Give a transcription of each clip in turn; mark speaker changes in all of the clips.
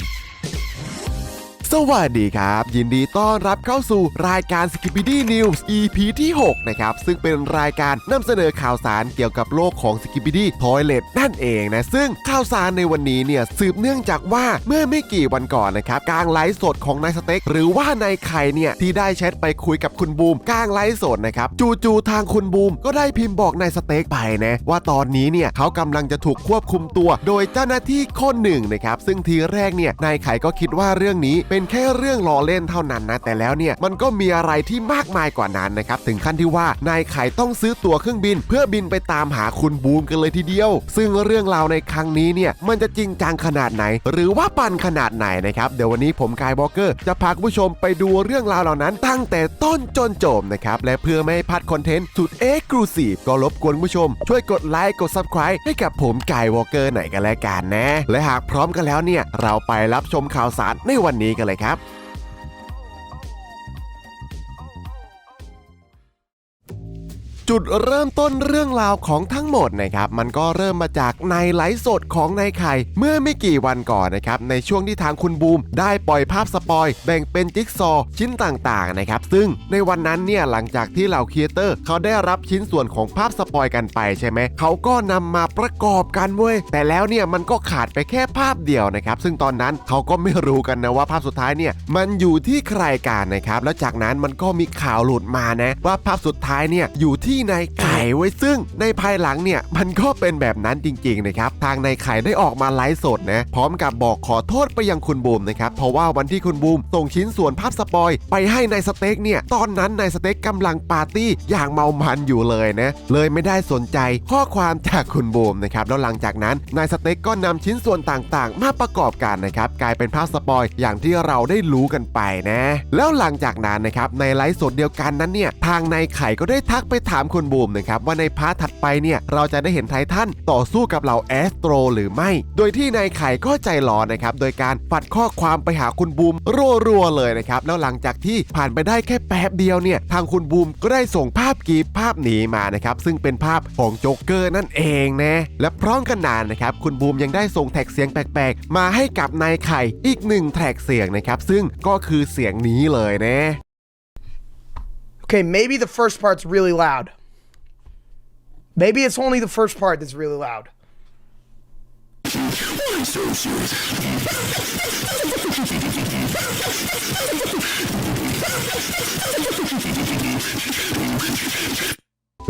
Speaker 1: you สวัสดีครับ ยินดีต้อนรับเข้าสู่รายการ s k i p p y d y News EP ที่ 6 นะครับ ซึ่งเป็นรายการนำเสนอข่าวสารเกี่ยวกับโลกของ s k i p p y d y Toilet นั่นเองนะ ซึ่งข่าวสารในวันนี้เนี่ยสืบเนื่องจากว่าเมื่อไม่กี่วันก่อนนะครับกลางไลฟ์สดของนายสเต็กหรือว่านายไข่เนี่ยที่ได้แชทไปคุยกับคุณบูมกลางไลฟ์สดนะครับจู่ๆทางคุณบูมก็ได้พิมพ์บอกนายสเต็กไปนะว่าตอนนี้เนี่ยเขากำลังจะถูกควบคุมตัว โดยเจ้าหน้าที่คนหนึ่งนะครับซึ่งทีแรกเนี่ยนายไข่ก็คิดว่าเรื่องนี้เป็นแค่เรื่องล้อเล่นเท่านั้นนะ แต่แล้วเนี่ยมันก็มีอะไรที่มากมายกว่านั้นนะครับ ถึงขั้นที่ว่านายไข่ต้องซื้อตั๋วเครื่องบิน เพื่อบินไปตามหาคุณบูมกันเลยทีเดียว ซึ่งเรื่องราวในครั้งนี้เนี่ยมันจะจริงจังขนาดไหน หรือว่าปันขนาดไหนนะครับเดี๋ยววันนี้ผมกายบล็อกเกอร์จะพาคุณผู้ชมไปดูเรื่องราวเหล่านั้น ตั้งแต่ต้นจนจบนะครับและเพื่อไม่ให้พลาดคอนเทนต์สุดเอ็กซ์คลูซีฟก็รบกวนผู้ชม ช่วยกดไลค์กด Subscribe ให้กับผมกายวอลเกอร์หน่อยกันแล้วกันนะ และหากพร้อมกันแล้วเนี่ยเราไปรับชมข่าวสารในวันนี้กันเลยครับ จุดเริ่มต้นเรื่องราวของทั้งหมดนะครับมันก็เริ่มมาจากในไลฟ์สดของนายไข่ เมื่อไม่กี่วันก่อนนะครับในช่วงที่ทางคุณบูม ได้ปล่อยภาพสปอยแบ่งเป็นจิ๊กซอว์ชิ้นต่างๆนะครับซึ่งในวันนั้นเนี่ยหลังจากที่เหล่าครีเอเตอร์เขาได้รับชิ้นส่วนของภาพสปอยกันไปใช่ไหมเขาก็นำมาประกอบกันเว้ยแต่แล้วเนี่ยมันก็ขาดไปแค่ภาพเดียวนะครับซึ่งตอนนั้นเขาก็ไม่รู้กันนะว่าภาพสุดท้ายเนี่ยมันอยู่ที่ใครกันนะครับแล้วจากนั้นมันก็มีข่าวหลุดมานะว่าภาพสุดท้ายเนี่ยอยู่ที่ที่นายไข่ไว้ซึ่งในภายหลังเนี่ยมันก็เป็นแบบนั้นจริงๆนะครับทางนายไข่ได้ออกมาไลฟ์สดนะพร้อมกับบอกขอโทษไปยังคุณบูมนะครับเพราะว่าวันที่คุณบูมส่งชิ้นส่วนภาพสปอยไปให้นายสเต็กเนี่ยตอนนั้นนายสเต็กกำลังปาร์ตี้อย่างเมามันอยู่เลยนะเลยไม่ได้สนใจข้อความจากคุณบูมนะครับแล้วหลังจากนั้นนายสเต็กก็นำชิ้นส่วนต่างๆ มาประกอบกันนะครับกลายเป็นภาพสปอยอย่างที่เราได้รู้กันไปนะ แล้วหลังจากนั้นนะครับในไลฟ์สดเดียวกันนั้นเนี่ยทางนายไข่ก็ได้ทักไปถามคุณบูมนะครับว่าในพาร์ทถัดไปเนี่ยเราจะได้เห็นไททันต่อสู้กับเหล่าแอสโตรหรือไม่ โดยที่นายไข่ก็ใจร้อนนะครับโดยการปัดข้อความไปหาคุณบูมรัวๆเลยนะครับแล้วหลังจากที่ผ่านไปได้แค่แป๊บเดียวเนี่ยทางคุณบูมก็ได้ส่งภาพกีบภาพหนีมานะครับซึ่งเป็นภาพของโจ๊กเกอร์นั่นเองนะและพร้อมกันนานนะครับคุณบูมยังได้ส่งแท็กเสียงแปลกๆ มาให้กับนายไข่อีกหนึ่งแท็กเสียงนะครับซึ่งก็คือเสียงนี้เลยนะ
Speaker 2: Okay, maybe the first part's really loud. Maybe it's only the first part that's really loud.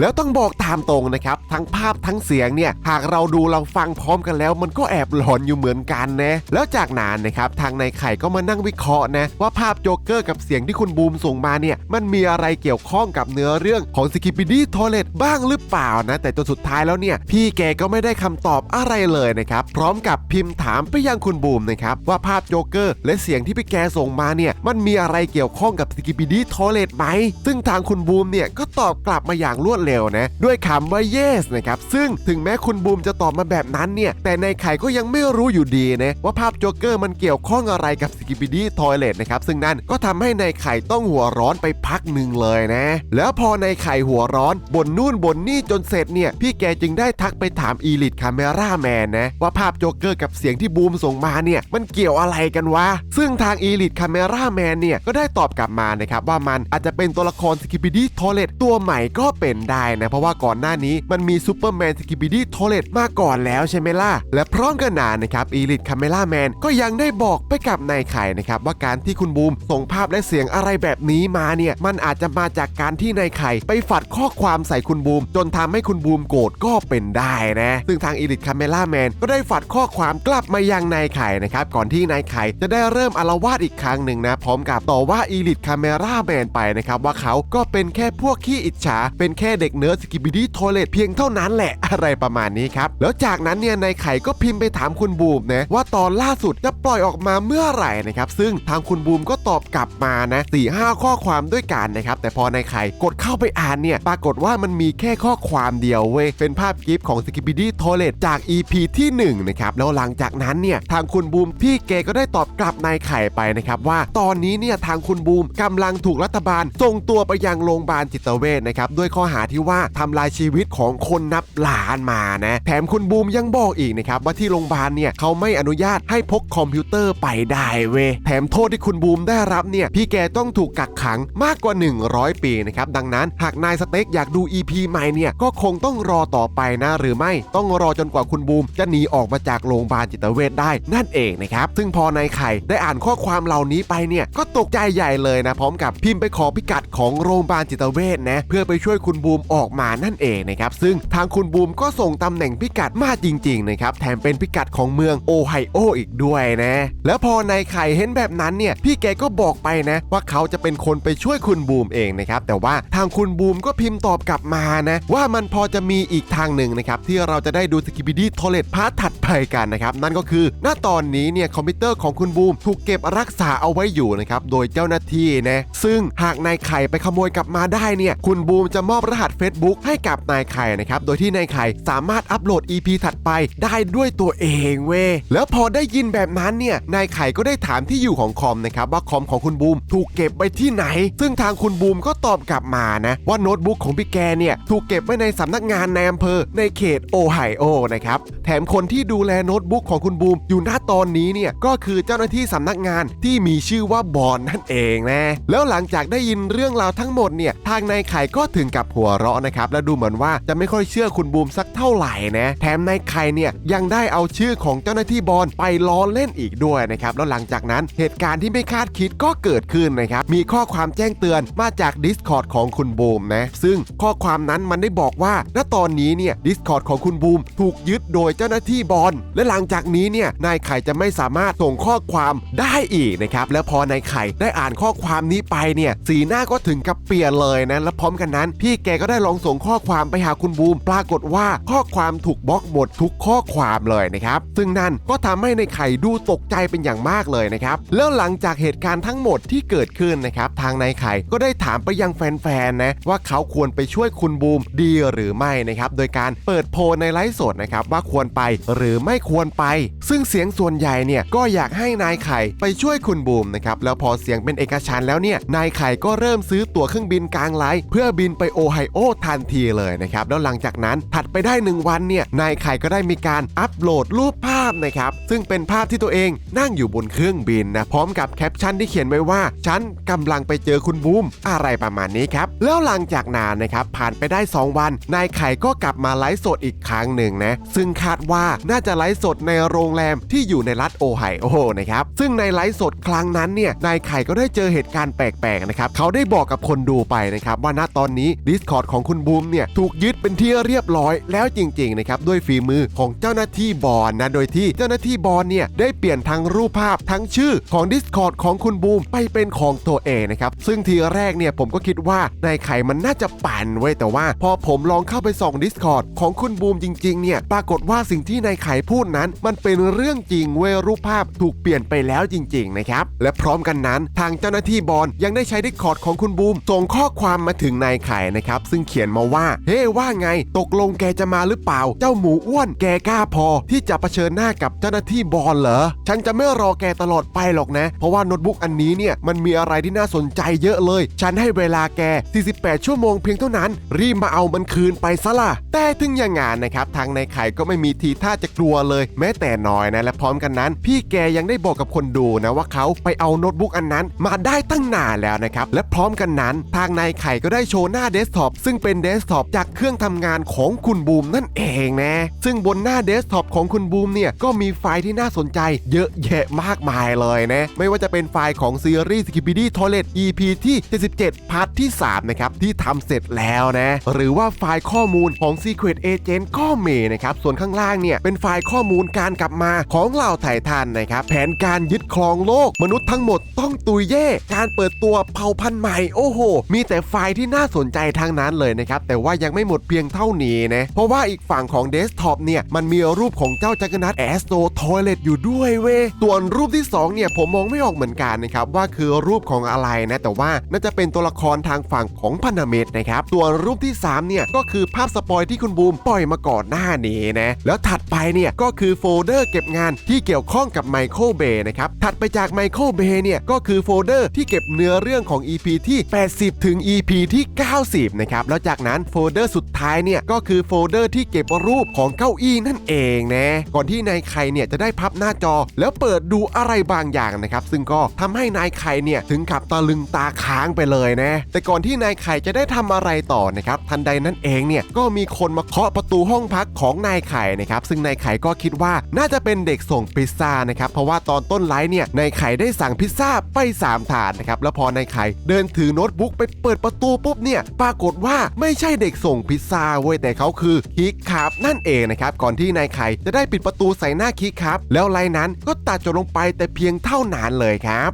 Speaker 1: แล้วต้องบอกตามตรงนะครับ ทั้งภาพทั้งเสียงเนี่ย หากเราดูเราฟังพร้อมกันแล้ว มันก็แอบหลอนอยู่เหมือนกันนะแล้วจากนั้นนะครับทางนายไข่ก็มานั่งวิเคราะห์นะว่าภาพโจ๊กเกอร์กับเสียงที่คุณบูมส่งมาเนี่ยมันมีอะไรเกี่ยวข้องกับเนื้อเรื่องของสกิป p ดี้ทอเลตบ้างหรือเปล่านะแต่จนสุดท้ายแล้วเนี่ยพี่แกก็ไม่ได้คำตอบอะไรเลยนะครับพร้อมกับพิมพ์ถามไปยังคุณบูมนะครับว่าภาพโจ๊กเกอร์และเสียงที่พี่แกส่งมาเนี่ยมันมีอะไรเกี่ยวข้องกับสกิป p ดี้ทอเลตไหมซึ่งทางคุณบูมเนี่ยก็ตอบกลับมาอย่างรวดเร็วนะ ด้วยคำว่า yes นะครับ ซึ่งถึงแม้คุณบูมจะตอบมาแบบนั้นเนี่ย แต่ในไข่ก็ยังไม่รู้อยู่ดีนะ ว่าภาพโจ๊กเกอร์มันเกี่ยวข้องอะไรกับสกิป p ดี้ทอยเลตนะครับ ซึ่งนั่นก็ทำให้ในไข่ต้องหัวร้อนไปพักหนึ่งเลยนะ แล้วพอในไข่หัวร้อนบนนู่นบนนี่จนเสร็จเนี่ย พี่แกจึงได้ทักไปถามอีลิทคาเมราแมนนะ ว่าภาพโจ๊กเกอร์กับเสียงที่บูมส่งมาเนี่ยมันเกี่ยวอะไรกันวะ ซึ่งทางอีลิทคาเมราแมนเนี่ยก็ได้ตอบกลับมานะครับว่ามันอาจจะเป็นตัวละครสกิป p ดี้ทอยเลตตัวใหม่ก็เป็นไได้นะ เพราะว่าก่อนหน้านี้มันมีซูเปอร์แมนสกิป p ดี้ทอเลตมาก่อนแล้วใช่ไหมล่ะ และพร้อมกันนานนะครับอีลิทคาเมราแมนก็ยังได้บอกไปกับนายไข่นะครับว่าการที่คุณบูมส่งภาพและเสียงอะไรแบบนี้มาเนี่ยมันอาจจะมาจากการที่นายไข่ไปฝัดข้อความใส่คุณบูม จนทำให้คุณบูมโกรธก็เป็นได้นะซึ่งทางอีลิทคาเมราแมนก็ได้ฝัดข้อความกลับมายังนายไข่นะครับก่อนที่นายไข่จะได้เริ่มอารวาสอีกครั้งหนึ่งนะพร้อมกับต่อว่าอีลิทคาเมราแมนไปนะครับว่าเขาก็เป็นแค่พวกขี้อิจฉาเป็นแค่เด็กเนิร์ดสกิป p ดี้ทอเลตเพียงเท่านั้นแหละอะไรประมาณนี้ครับ แล้วจากนั้นเนี่ยนายไข่ก็พิมพ์ไปถามคุณบูมนะว่าตอนล่าสุดจะปล่อยออกมาเมื่อไหร่นะครับซึ่งทางคุณบูมก็ตอบกลับมานะสี่ห้าข้อความด้วยกันนะครับแต่พอนายไข่กดเข้าไปอ่านเนี่ยปรากฏว่ามันมีแค่ข้อความเดียวเว้ยเป็นภาพกิฟต์ของสกิป p ดี้ทอเลตจาก EP ที่ 1 นะครับ แล้วหลังจากนั้นเนี่ยทางคุณบูมพี่เกก็ได้ตอบกลับนายไข่ไปนะครับว่าตอนนี้เนี่ยทางคุณบูมกำลังถูกรัฐบาลส่งตัวไปยังโรงพยาบาลจิตเวชนะครับด้วยข้อหาที่ว่าทำลายชีวิตของคนนับล้านมานะแถมคุณบูมยังบอกอีกนะครับว่าที่โรงพยาบาลเนี่ยเขาไม่อนุญาตให้พกคอมพิวเตอร์ไปได้เว้ยแถมโทษที่คุณบูมได้รับเนี่ยพี่แกต้องถูกกักขังมากกว่า 100 ปีนะครับดังนั้นหากนายสเต็กอยากดู EP ใหม่เนี่ยก็คงต้องรอต่อไปนะหรือไม่ต้องรอจนกว่าคุณบูม จะหนีออกมาจากโรงพยาบาลจิตเวชได้นั่นเองนะครับซึ่งพอนายไข่ได้อ่านข้อความเหล่านี้ไปเนี่ยก็ตกใจใหญ่เลยนะพร้อมกับพิมพ์ไปขอพิกัดของโรงพยาบาลจิตเวชนะเพื่อไปช่วยคุณบูมออกมานั่นเองนะครับ ซึ่งทางคุณบูมก็ส่งตำแหน่งพิกัดมาจริงๆนะครับ แถมเป็นพิกัดของเมืองโอไฮโออีกด้วยนะ แล้วพอนายไข่เห็นแบบนั้นเนี่ย พี่แกก็บอกไปนะ ว่าเขาจะเป็นคนไปช่วยคุณบูมเองนะครับ แต่ว่าทางคุณบูมก็พิมพ์ตอบกลับมานะ ว่ามันพอจะมีอีกทางหนึ่งนะครับ ที่เราจะได้ดูสกิบิดี้โทเลตพาร์ทถัดไปกันนะครับ นั่นก็คือ ณตอนนี้เนี่ยคอมพิวเตอร์ของคุณบูมถูกเก็บรักษาเอาไว้อยู่นะครับโดยเจ้าหน้าที่นะซึ่งหากนายไข่ไปขโมยกลับมาได้เนี่ยคุณบูมจะมอบรหัส Facebook ให้กับนายไข่นะครับ โดยที่นายไข่สามารถอัปโหลด EP ถัดไปได้ด้วยตัวเองเว้ยแล้วพอได้ยินแบบนั้นเนี่ยนายไข่ก็ได้ถามที่อยู่ของคอมนะครับว่าคอมของคุณบูมถูกเก็บไว้ที่ไหน ซึ่งทางคุณบูมก็ตอบกลับมานะว่าโน้ตบุ๊กของพี่แกเนี่ยถูกเก็บไว้ในสำนักงานในอำเภอในเขตโอไฮโอนะครับแถมคนที่ดูแลโน้ตบุ๊กของคุณบูมอยู่ณตอนนี้เนี่ยก็คือเจ้าหน้าที่สำนักงานที่มีชื่อว่าบอนนั่นเองนะแล้วหลังจากได้ยินเรื่องราวทั้งหมดเนี่ยทางนายไข่ก็ถึงกับหัวเราะนะครับและดูเหมือนว่าจะไม่ค่อยเชื่อคุณบูมสักเท่าไหร่นะแถมนายไข่เนี่ยยังได้เอาชื่อของเจ้าหน้าที่บอลไปล้อเล่นอีกด้วยนะครับแล้วหลังจากนั้นเหตุการณ์ที่ไม่คาดคิดก็เกิดขึ้นนะครับมีข้อความแจ้งเตือนมาจาก Discord ของคุณบูมนะซึ่งข้อความนั้นมันได้บอกว่าณตอนนี้เนี่ย Discord ของคุณบูมถูกยึดโดยเจ้าหน้าที่บอลและหลังจากนี้เนี่ยนายไข่จะไม่สามารถส่งข้อความได้อีกนะครับแล้วพอนายไข่ได้อ่านข้อความนี้ไปเนี่ยสีหน้าก็ถึงกับเปลี่ยนเลยนะและพร้อมกันนั้น พี่แกก็ได้ได้ลองส่งข้อความไปหาคุณบูม ปรากฏว่าข้อความถูกบล็อกหมดทุกข้อความเลยนะครับ ซึ่งนั่นก็ทำให้ในายไข่ดูตกใจเป็นอย่างมากเลยนะครับ แล้วหลังจากเหตุการณ์ทั้งหมดที่เกิดขึ้นนะครับ ทางนายไข่ก็ได้ถามไปยังแฟนๆนะว่าเขาควรไปช่วยคุณบูมดีหรือไม่นะครับ โดยการเปิดโพลในไลฟ์สดนะครับว่าควรไปหรือไม่ควรไป ซึ่งเสียงส่วนใหญ่เนี่ยก็อยากให้นายไข่ไปช่วยคุณบูมนะครับแล้วพอเสียงเป็นเอกฉันแล้วเนี่ยนายไข่ก็เริ่มซื้อตั๋วเครื่องบินกลางไลฟ์เพื่อบินไปโอไฮโอทันทีเลยนะครับ แล้วหลังจากนั้นถัดไปได้หนึ่งวันเนี่ย นายไข่ก็ได้มีการอัปโหลดรูปภาพนะครับ ซึ่งเป็นภาพที่ตัวเองนั่งอยู่บนเครื่องบินนะ พร้อมกับแคปชั่นที่เขียนไว้ว่า ฉันกำลังไปเจอคุณบูม อะไรประมาณนี้ครับ แล้วหลังจากนานนะครับ ผ่านไปได้ 2 วัน นายไข่ก็กลับมาไลฟ์สดอีกครั้งหนึ่งนะ ซึ่งคาดว่าน่าจะไลฟ์สดในโรงแรมที่อยู่ในรัฐโอไฮโอนะครับ ซึ่งในไลฟ์สดครั้งนั้นเนี่ย นายไข่ก็ได้เจอเหตุการณ์แปลกๆนะครับ เขาได้บอกกับคนดูไปนะครับว่าณตอนนี้ Discord ของคุณบูมเนี่ยถูกยึดเป็นที่เรียบร้อยแล้วจริงๆนะครับด้วยฝีมือของเจ้าหน้าที่บอลนะโดยที่เจ้าหน้าที่บอลเนี่ยได้เปลี่ยนทั้งรูปภาพทั้งชื่อของ Discord ของคุณบูมไปเป็นของตัวเองนะครับซึ่งทีแรกเนี่ยผมก็คิดว่านายไข่มันน่าจะปั่นไว้แต่ว่า พอผมลองเข้าไปส่อง Discord ของคุณบูมจริงๆเนี่ยปรากฏว่าสิ่งที่นายไข่พูดนั้น มันเป็นเรื่องจริงเว้ยรูปภาพถูกเปลี่ยนไปแล้วจริงๆนะครับและพร้อมกันนั้น ทางเจ้าหน้าที่บอลยังได้ใช้ Discord ของคุณบูมส่งข้อความมาถึงนายไข่นะครับซึ่งเขียนมาว่า เฮ้ว่าไง ตกลงแกจะมาหรือเปล่า เจ้าหมูอ้วน แกกล้าพอ ที่จะเผชิญหน้ากับเจ้าหน้าที่บอลเหรอ ฉันจะไม่รอแกตลอดไปหรอกนะ เพราะว่าโน้ตบุ๊กอันนี้เนี่ย มันมีอะไรที่น่าสนใจเยอะเลย ฉันให้เวลาแก 48 ชั่วโมงเพียงเท่านั้น รีบมาเอามันคืนไปซะล่ะ แต่ถึงอย่างงานนะครับ ทางนายไข่ก็ไม่มีทีท่าจะกลัวเลย แม้แต่น้อยนะ และพร้อมกันนั้น พี่แกยังได้บอกกับคนดูนะว่าเขาไปเอาโน้ตบุ๊กอันนั้น มาได้ตั้งนานแล้วนะครับ และพร้อมกันนั้น ทางนายไข่ก็ได้โชว์หน้าเดสก์ท็อปซึ่งเป็นเดสก์ท็อปจากเครื่องทำงานของคุณบูมนั่นเองนะ ซึ่งบนหน้าเดสก์ท็อปของคุณบูมเนี่ยก็มีไฟล์ที่น่าสนใจเยอะแยะมากมายเลยนะ ไม่ว่าจะเป็นไฟล์ของซีรีส์ Skibidi Toilet EP ที่ 77 พาร์ทที่ 3 นะครับ ที่ทำเสร็จแล้วนะ หรือว่าไฟล์ข้อมูลของ Secret Agent ก็มีนะครับ ส่วนข้างล่างเนี่ยเป็นไฟล์ข้อมูลการกลับมาของเหล่าไททันนะครับ แผนการยึดครองโลก มนุษย์ทั้งหมดต้องตุยเย่ การเปิดตัวเผ่าพันธุ์ใหม่ โอ้โห มีแต่ไฟล์ที่น่าสนใจทั้งนั้นเลยนะครับ แต่ว่ายังไม่หมดเพียงเท่านี้นะ เพราะว่าอีกฝั่งของเดสก์ท็อปเนี่ย มันมีรูปของเจ้าจักรนัดแอสโตทอยเลตอยู่ด้วยเว้ยส่วนรูปที่ 2 เนี่ย ผมมองไม่ออกเหมือนกันนะครับ ว่าคือรูปของอะไรนะ แต่ว่าน่าจะเป็นตัวละครทางฝั่งของพันธมิตรนะครับ ส่วนรูปที่ 3 เนี่ย ก็คือภาพสปอยที่คุณบูมปล่อยมาก่อนหน้านี้นะ แล้วถัดไปเนี่ยก็คือโฟลเดอร์เก็บงานที่เกี่ยวข้องกับไมเคิลเบย์นะครับ ถัดไปจากไมเคิลเบย์เนี่ยก็คือโฟลเดอร์ที่เก็บเนื้อเรื่องของ EP ที่ 80 ถึง EP ที่ 90 นะครับนะครับแล้วจากนั้นโฟลเดอร์สุดท้ายเนี่ยก็คือโฟลเดอร์ที่เก็บรูปของเก้าอี้นั่นเองนะก่อนที่นายไข่เนี่ยจะได้พับหน้าจอ แล้วเปิดดูอะไรบางอย่างนะครับซึ่งก็ทำให้นายไข่เนี่ยถึงกับตะลึงตาค้างไปเลยนะแต่ก่อนที่นายไข่จะได้ทำอะไรต่อนะครับทันใดนั้นเองเนี่ยก็มีคนมาเคาะประตูห้องพักของนายไข่นะครับซึ่งนายไข่ก็คิดว่าน่าจะเป็นเด็กส่งพิซซ่านะครับเพราะว่าตอนต้นไลฟ์เนี่ยนายไข่ได้สั่งพิซซ่าไป 3 ถาดนะครับแล้วพอนายไข่เดินถือโน้ตบุ๊กไปเปิดประตูปุ๊บเนี่ยปรากฏว่าไม่ใช่เด็กส่งพิซซ่าเว้ยแต่เขาคือคิกครับนั่นเองนะครับก่อนที่นายไข่จะได้ปิดประตูใส่หน้าคิกครับแล้วไลน์นั้นก็ตัดจบลงไปแต่เพียงเท่านั้นเลยครับ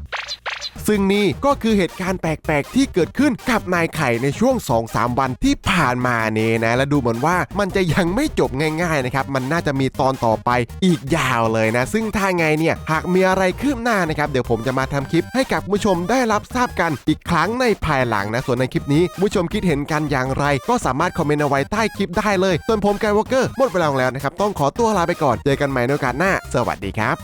Speaker 1: ซึ่งนี่ก็คือเหตุการณ์แปลกๆ ที่เกิดขึ้นกับนายไข่ในช่วง 2-3 วันที่ผ่านมาเนี่ยนะ และดูเหมือนว่ามันจะยังไม่จบง่าย ๆ นะครับ มันน่าจะมีตอนต่อไปอีกยาวเลยนะ ซึ่งถ้าไงเนี่ย หากมีอะไรคืบหน้านะครับ เดี๋ยวผมจะมาทำคลิปให้กับผู้ชมได้รับทราบกันอีกครั้งในภายหลังนะ ส่วนในคลิปนี้ผู้ชมคิดเห็นกันอย่างไร ก็สามารถคอมเมนต์เอาไว้ใต้คลิปได้เลย ส่วนผมไกวอลเกอร์หมดเวลาแล้วนะครับ ต้องขอตัวลาไปก่อน เจอกันใหม่ในโอกาสหน้า สวัสดีครับ